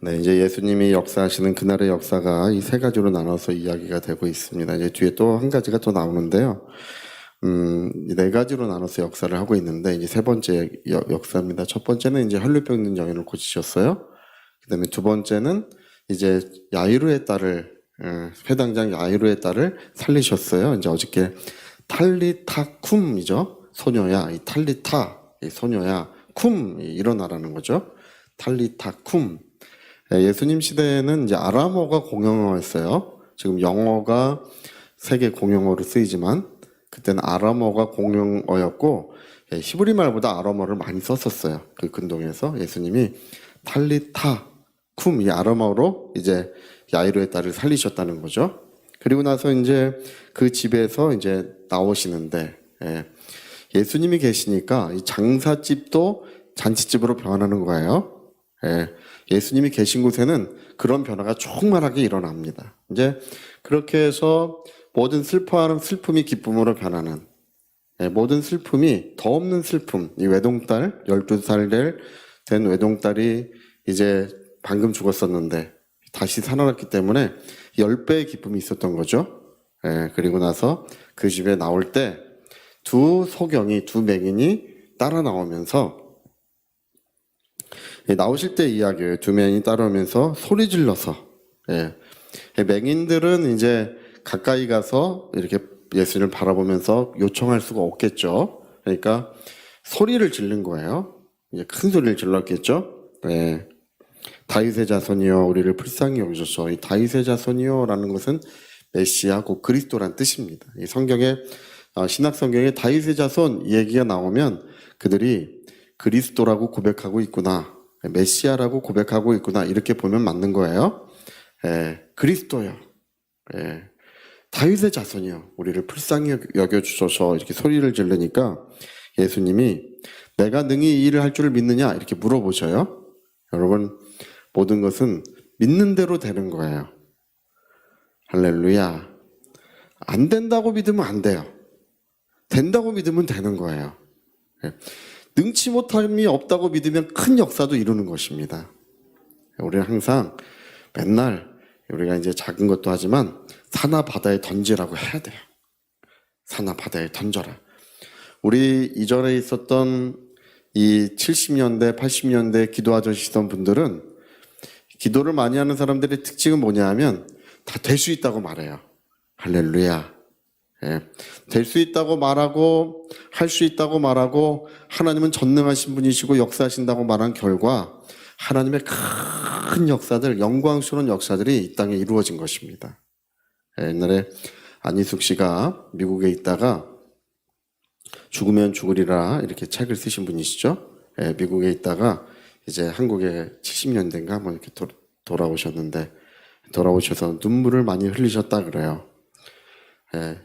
네, 이제 예수님이 역사하시는 그날의 역사가 이 세 가지로 나눠서 이야기가 되고 있습니다. 이제 뒤에 또 한 가지가 또 나오는데요. 음, 이네 가지로 나눠서 역사를 하고 있는데, 이제 세 번째 역- 역사입니다. 첫 번째는 이제 혈류병 있는 여인을 고치셨어요. 그 다음에 두 번째는 이제 야이루의 딸을, 어, 회당장 야이루의 딸을 살리셨어요. 이제 어저께 탈리타쿰이죠. 소녀야, 이 탈리타, 이 소녀야, 쿰, 이 일어나라는 거죠. 탈리타쿰. 예, 예수님 시대에는 이제 아람어가 공용어였어요. 지금 영어가 세계 공용어로 쓰이지만 그때는 아람어가 공용어였고 예, 히브리 말보다 아람어를 많이 썼었어요. 그 근동에서 예수님이 탈리타 쿰 이 아람어로 이제 야이로의 딸을 살리셨다는 거죠. 그리고 나서 이제 그 집에서 이제 나오시는데 예, 예수님이 계시니까 이 장사집도 잔치집으로 변하는 거예요. 예, 예수님이 계신 곳에는 그런 변화가 충만하게 일어납니다. 이제 그렇게 해서 모든 슬퍼하는 슬픔이 기쁨으로 변하는 예, 모든 슬픔이 더 없는 슬픔. 이 외동딸 12살 될된 외동딸이 이제 방금 죽었었는데 다시 살아났기 때문에 10배의 기쁨이 있었던 거죠. 예, 그리고 나서 그 집에 나올 때 두 소경이 두 맹인이 따라 나오면서 예, 나오실 때 이야기예요. 두 명이 따라오면서 소리 질러서 예. 예, 맹인들은 이제 가까이 가서 이렇게 예수님을 바라보면서 요청할 수가 없겠죠. 그러니까 소리를 지른 거예요. 이제 큰 소리를 질렀겠죠. 네. 다윗의 자손이여 우리를 불쌍히 여기소서. 이 다윗의 자손이여라는 것은 메시아 곧 그리스도란 뜻입니다. 이 성경에 어, 신학 성경에 다윗의 자손 이 얘기가 나오면 그들이 그리스도라고 고백하고 있구나. 메시아라고 고백하고 있구나. 이렇게 보면 맞는 거예요. 예, 그리스도요. 예, 다윗의 자손이요. 우리를 불쌍히 여겨- 여겨주소서. 이렇게 소리를 지르니까 예수님이 내가 능히 이 일을 할 줄을 믿느냐? 이렇게 물어보셔요. 여러분, 모든 것은 믿는 대로 되는 거예요. 할렐루야. 안 된다고 믿으면 안 돼요. 된다고 믿으면 되는 거예요. 예. 능치 못함이 없다고 믿으면 큰 역사도 이루는 것입니다. 우리는 항상 맨날 우리가 이제 작은 것도 하지만 산하 바다에 던지라고 해야 돼요. 산하 바다에 던져라. 우리 이전에 있었던 이 70년대, 80년대 기도하시던 분들은 기도를 많이 하는 사람들의 특징은 뭐냐 하면 다 될 수 있다고 말해요. 할렐루야. 예. 될 수 있다고 말하고 할 수 있다고 말하고 하나님은 전능하신 분이시고 역사하신다고 말한 결과 하나님의 큰 역사들, 영광스러운 역사들이 이 땅에 이루어진 것입니다. 예, 옛날에 안희숙 씨가 미국에 있다가 죽으면 죽으리라 이렇게 책을 쓰신 분이시죠. 예, 미국에 있다가 이제 한국에 70년대인가 뭐 이렇게 도, 돌아오셨는데 돌아오셔서 눈물을 많이 흘리셨다 그래요. 예,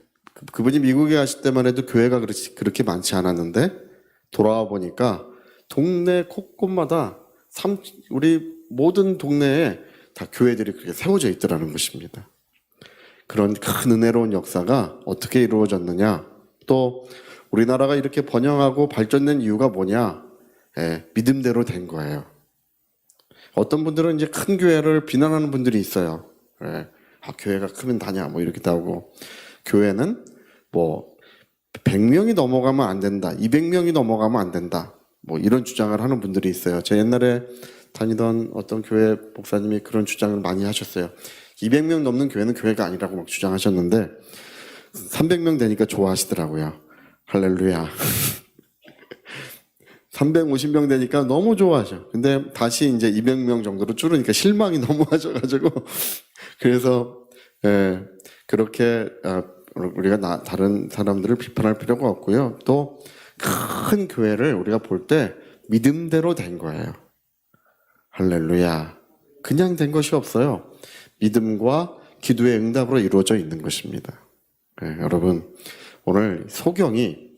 그- 그분이 미국에 가실 때만 해도 교회가 그렇지, 그렇게 많지 않았는데 돌아와 보니까 동네 곳곳마다 삼, 우리 모든 동네에 다 교회들이 그렇게 세워져 있더라는 것입니다. 그런 큰 은혜로운 역사가 어떻게 이루어졌느냐? 또 우리나라가 이렇게 번영하고 발전된 이유가 뭐냐? 예, 믿음대로 된 거예요. 어떤 분들은 이제 큰 교회를 비난하는 분들이 있어요. 예, 아, 교회가 크면 다냐? 뭐 이렇게 하고 교회는 뭐 100명이 넘어가면 안 된다. 200명이 넘어가면 안 된다. 뭐 이런 주장을 하는 분들이 있어요. 제 옛날에 다니던 어떤 교회 목사님이 그런 주장을 많이 하셨어요. 200명 넘는 교회는 교회가 아니라고 막 주장하셨는데 300명 되니까 좋아하시더라고요. 할렐루야. 350명 되니까 너무 좋아하셔. 근데 다시 이제 200명 정도로 줄으니까 실망이 너무 하셔가지고 그래서 예, 그렇게 아, 우리가 나- 다른 사람들을 비판할 필요가 없고요. 또 큰 교회를 우리가 볼 때 믿음대로 된 거예요. 할렐루야. 그냥 된 것이 없어요. 믿음과 기도의 응답으로 이루어져 있는 것입니다. 예, 여러분, 오늘 소경이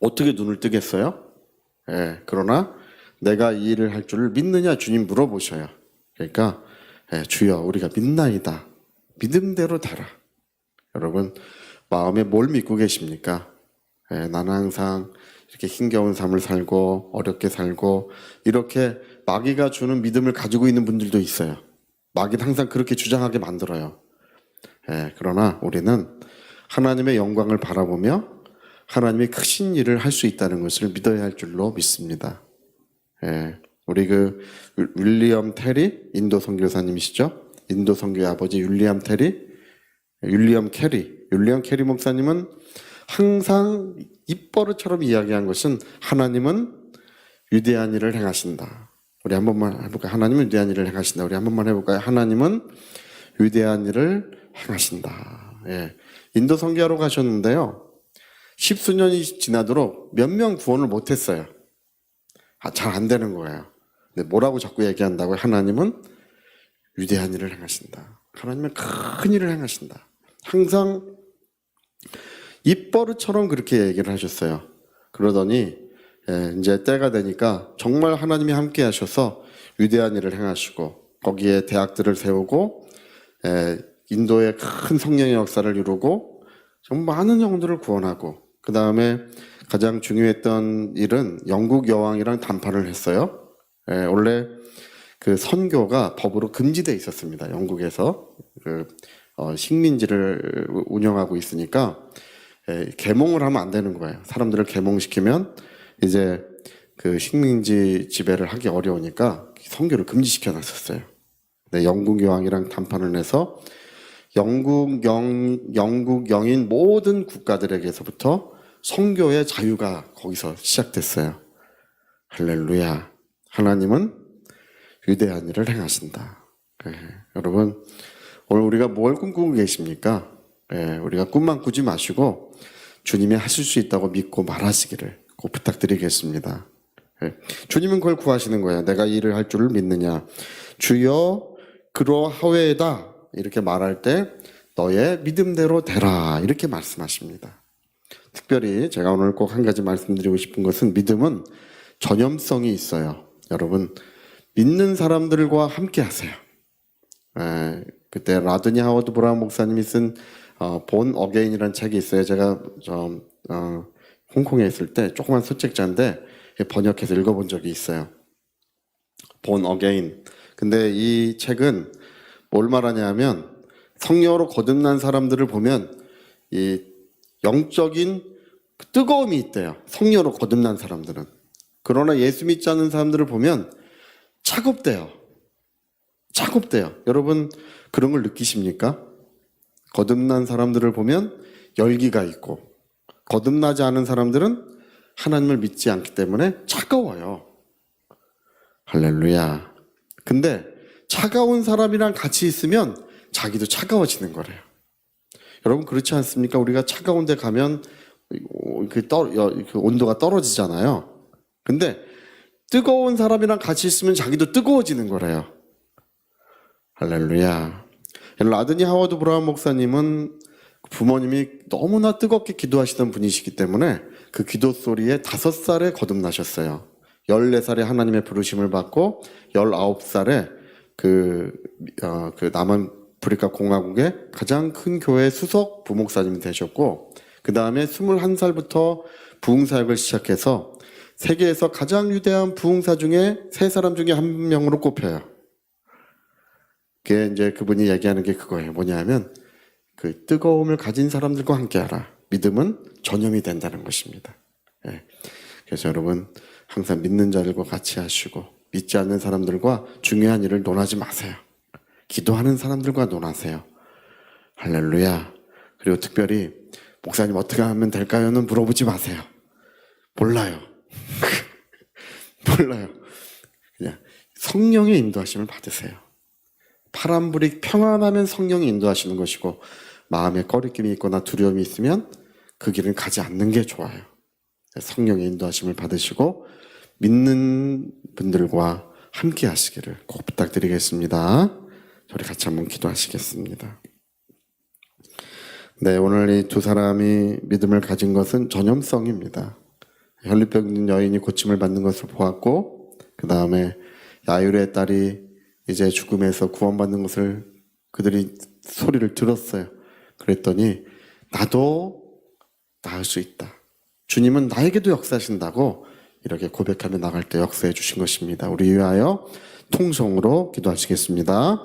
어떻게 눈을 뜨겠어요? 예, 그러나 내가 이 일을 할 줄을 믿느냐 주님 물어보셔요. 그러니까 예, 주여 우리가 믿나이다. 믿음대로 되라. 여러분 마음에 뭘 믿고 계십니까? 예, 나는 항상 이렇게 힘겨운 삶을 살고 어렵게 살고 이렇게 마귀가 주는 믿음을 가지고 있는 분들도 있어요. 마귀는 항상 그렇게 주장하게 만들어요. 예, 그러나 우리는 하나님의 영광을 바라보며 하나님의 크신 일을 할 수 있다는 것을 믿어야 할 줄로 믿습니다. 예, 우리 그 윌- 윌리엄 테리 인도 선교사님이시죠? 인도 선교의 아버지 윌리엄 테리, 윌리엄 캐리, 윌리엄 캐리 목사님은 항상 입버릇처럼 이야기한 것은 하나님은 위대한 일을 행하신다. 우리 한 번만 해볼까요? 하나님은 위대한 일을 행하신다. 우리 한 번만 해볼까요? 하나님은 위대한 일을 행하신다. 예. 인도 선교하러 가셨는데요. 십수년이 지나도록 몇 명 구원을 못했어요. 아, 잘 안 되는 거예요. 근데 뭐라고 자꾸 얘기한다고요? 하나님은 위대한 일을 행하신다. 하나님은 큰 일을 행하신다. 항상 입버릇처럼 그렇게 얘기를 하셨어요. 그러더니 예, 이제 때가 되니까 정말 하나님이 함께 하셔서 위대한 일을 행하시고 거기에 대학들을 세우고 예, 인도의 큰 성령의 역사를 이루고 정말 많은 영들을 구원하고 그 다음에 가장 중요했던 일은 영국 여왕이랑談판을 했어요. 예, 원래 그 선교가 법으로 금지돼 있었습니다. 영국에서 그 어, 식민지를 운영하고 있으니까 예, 계몽을 하면 안 되는 거예요. 사람들을 계몽시키면 이제 그 식민지 지배를 하기 어려우니까 선교를 금지시켜 놨었어요. 네, 영국 여왕이랑談판을 해서 영국 영 영국 영인 모든 국가들에게서부터 선교의 자유가 거기서 시작됐어요. 할렐루야. 하나님은 위대한 일을 행하신다. 예, 여러분 오늘 우리가 뭘 꿈꾸고 계십니까? 예, 우리가 꿈만 꾸지 마시고 주님이 하실 수 있다고 믿고 말하시기를 꼭 부탁드리겠습니다. 예, 주님은 그걸 구하시는 거예요. 내가 이 일을 할 줄을 믿느냐. 주여 그러하외다 이렇게 말할 때 너의 믿음대로 되라 이렇게 말씀하십니다. 특별히 제가 오늘 꼭 한 가지 말씀드리고 싶은 것은 믿음은 전염성이 있어요. 여러분 믿는 사람들과 함께 하세요. 에, 그때 라드니 하워드 브라운 목사님이 쓴 어, 본 어게인이라는 책이 있어요. 제가 저 어, 홍콩에 있을 때 조그만 소책자인데 번역해서 읽어본 적이 있어요. 본 어게인. 근데 이 책은 뭘 말하냐면 성령으로 거듭난 사람들을 보면 이 영적인 그 뜨거움이 있대요. 성령으로 거듭난 사람들은. 그러나 예수 믿지 않는 사람들을 보면 차갑대요. 차갑대요. 여러분 그런 걸 느끼십니까? 거듭난 사람들을 보면 열기가 있고 거듭나지 않은 사람들은 하나님을 믿지 않기 때문에 차가워요. 할렐루야. 근데 차가운 사람이랑 같이 있으면 자기도 차가워지는 거래요. 여러분 그렇지 않습니까? 우리가 차가운 데 가면 그, 떠, 여- 그 온도가 떨어지잖아요. 근데 뜨거운 사람이랑 같이 있으면 자기도 뜨거워지는 거래요. 할렐루야. 라드니 하워드 브라운 목사님은 부모님이 너무나 뜨겁게 기도하시던 분이시기 때문에 그 기도 소리에 다섯 살에 거듭나셨어요. 14살에 하나님의 부르심을 받고 19살에 그, 어, 그 남은 아프리카 공화국의 가장 큰 교회 수석 부목사님이 되셨고 그 다음에 21살부터 부흥사역을 시작해서 세계에서 가장 위대한 부흥사 중에 세 사람 중에 한 명으로 꼽혀요. 그게 이제 그분이 얘기하는 게 그거예요. 뭐냐면 그 뜨거움을 가진 사람들과 함께하라. 믿음은 전염이 된다는 것입니다. 예. 그래서 여러분 항상 믿는 자들과 같이 하시고 믿지 않는 사람들과 중요한 일을 논하지 마세요. 기도하는 사람들과 논하세요. 할렐루야. 그리고 특별히 목사님 어떻게 하면 될까요는 물어보지 마세요. 몰라요. 몰라요. 그냥 성령의 인도하심을 받으세요. 파란불이 평안하면 성령이 인도하시는 것이고 마음에 꺼리낌이 있거나 두려움이 있으면 그 길은 가지 않는 게 좋아요. 성령의 인도하심을 받으시고 믿는 분들과 함께 하시기를 꼭 부탁드리겠습니다. 저리 같이 한번 기도하시겠습니다. 네, 오늘 이 두 사람이 믿음을 가진 것은 전염성입니다. 혈류병 있는 여인이 고침을 받는 것을 보았고, 그 다음에 야율의 딸이 이제 죽음에서 구원받는 것을 그들이 소리를 들었어요. 그랬더니 나도 나을 수 있다. 주님은 나에게도 역사하신다고 이렇게 고백하며 나갈 때 역사해 주신 것입니다. 우리 위하여 통성으로 기도하시겠습니다.